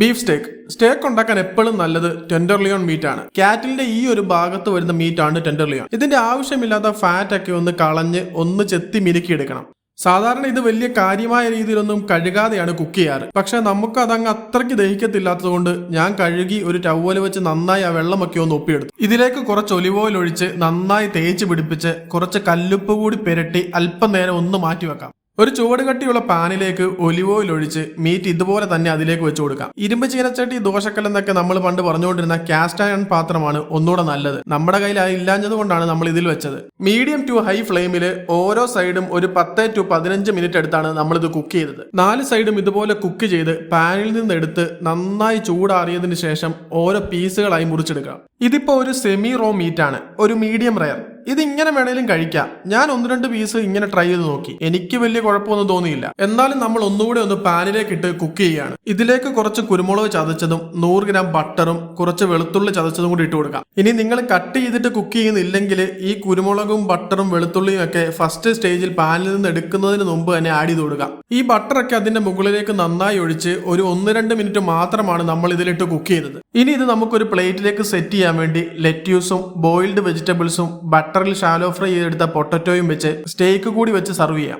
Beef സ്റ്റേക്ക്. സ്റ്റേക്ക് ഉണ്ടാക്കാൻ എപ്പോഴും നല്ലത് ടെൻഡർലിയോൺ മീറ്റ് ആണ്. കാറ്റിലിന്റെ ഈ ഒരു ഭാഗത്ത് വരുന്ന മീറ്റ് ആണ് ടെൻഡർലിയോൺ. ഇതിന്റെ ആവശ്യമില്ലാത്ത ഫാറ്റ് ഒക്കെ ഒന്ന് കളഞ്ഞ് ഒന്ന് ചെത്തി മിനുക്കിയെടുക്കണം. സാധാരണ ഇത് വലിയ കാര്യമായ രീതിയിലൊന്നും കഴുകാതെയാണ് കുക്ക് ചെയ്യാറ്. പക്ഷെ നമുക്ക് അതങ്ങ് അത്രയ്ക്ക് ദഹിക്കത്തില്ലാത്തതുകൊണ്ട് ഞാൻ കഴുകി ഒരു ടവൽ വെച്ച് നന്നായി ആ വെള്ളമൊക്കെ ഒന്ന് ഒപ്പിയെടുത്തു. ഇതിലേക്ക് കുറച്ച് ഒലിവ് ഓയിൽ ഒഴിച്ച് നന്നായി തേച്ച് പിടിപ്പിച്ച് കുറച്ച് കല്ലുപ്പ് കൂടി പെരട്ടി അല്പം നേരം ഒന്ന് മാറ്റി വെക്കാം ഒരു ചുവട് കട്ടിയുള്ള പാനിലേക്ക് ഒലിവ് ഓയിൽ ഒഴിച്ച് മീറ്റ് ഇതുപോലെ തന്നെ അതിലേക്ക് വെച്ച് കൊടുക്കാം. ഇരുമ്പ് ചീനച്ചട്ടി ദോശക്കല്ലെന്നൊക്കെ നമ്മൾ പണ്ട് പറഞ്ഞുകൊണ്ടിരുന്ന കാസ്റ്റ് അയൺ പാത്രമാണ് ഒന്നുകൂടെ നല്ലത്. നമ്മുടെ കയ്യിൽ അത് ഇല്ലാഞ്ഞത് കൊണ്ടാണ് നമ്മൾ ഇതിൽ വെച്ചത്. മീഡിയം ടു ഹൈ ഫ്ലെയിമിൽ ഓരോ സൈഡും ഒരു പത്ത് ടു പതിനഞ്ച് മിനിറ്റ് എടുത്താണ് നമ്മൾ ഇത് കുക്ക് ചെയ്തത്. നാല് സൈഡും ഇതുപോലെ കുക്ക് ചെയ്ത് പാനിൽ നിന്ന് എടുത്ത് നന്നായി ചൂടാറിയതിന് ശേഷം ഓരോ പീസുകളായി മുറിച്ചെടുക്കാം. ഇതിപ്പോ ഒരു സെമി റോ മീറ്റ് ആണ്. ഒരു മീഡിയം റയർ ഇത് ഇങ്ങനെ വേണേലും കഴിക്കാം. ഞാൻ ഒന്ന് രണ്ട് പീസ് ഇങ്ങനെ ട്രൈ ചെയ്ത് നോക്കി. എനിക്ക് വലിയ കുഴപ്പമൊന്നും തോന്നിയില്ല. എന്നാലും നമ്മൾ ഒന്നുകൂടെ ഒന്ന് പാനിലേക്ക് ഇട്ട് കുക്ക് ചെയ്യാണ്. ഇതിലേക്ക് കുറച്ച് കുരുമുളക് ചതച്ചതും നൂറ് ഗ്രാം ബട്ടറും കുറച്ച് വെളുത്തുള്ളി ചതച്ചതും കൂടി ഇട്ട് കൊടുക്കാം. ഇനി നിങ്ങൾ കട്ട് ചെയ്തിട്ട് കുക്ക് ചെയ്യുന്നില്ലെങ്കിൽ ഈ കുരുമുളകും ബട്ടറും വെളുത്തുള്ളിയും ഒക്കെ ഫസ്റ്റ് സ്റ്റേജിൽ പാനിൽ നിന്ന് എടുക്കുന്നതിന് മുമ്പ് തന്നെ ആഡ് ചെയ്ത് കൊടുക്കാം. ഈ ബട്ടറൊക്കെ അതിന്റെ മുകളിലേക്ക് നന്നായി ഒഴിച്ച് ഒരു ഒന്ന് രണ്ട് മിനിറ്റ് മാത്രമാണ് നമ്മൾ ഇതിലിട്ട് കുക്ക് ചെയ്തത് ഇനി ഇത് നമുക്കൊരു പ്ലേറ്റിലേക്ക് സെറ്റ് ചെയ്യാൻ വേണ്ടി ലെറ്റ്യൂസും ബോയിൽഡ് വെജിറ്റബിൾസും ബട്ടറിൽ ഷാലോ ഫ്രൈ ചെയ്തെടുത്ത പൊട്ടറ്റോയും വെച്ച് സ്റ്റേക്ക് കൂടി വെച്ച് സെർവ് ചെയ്യാം.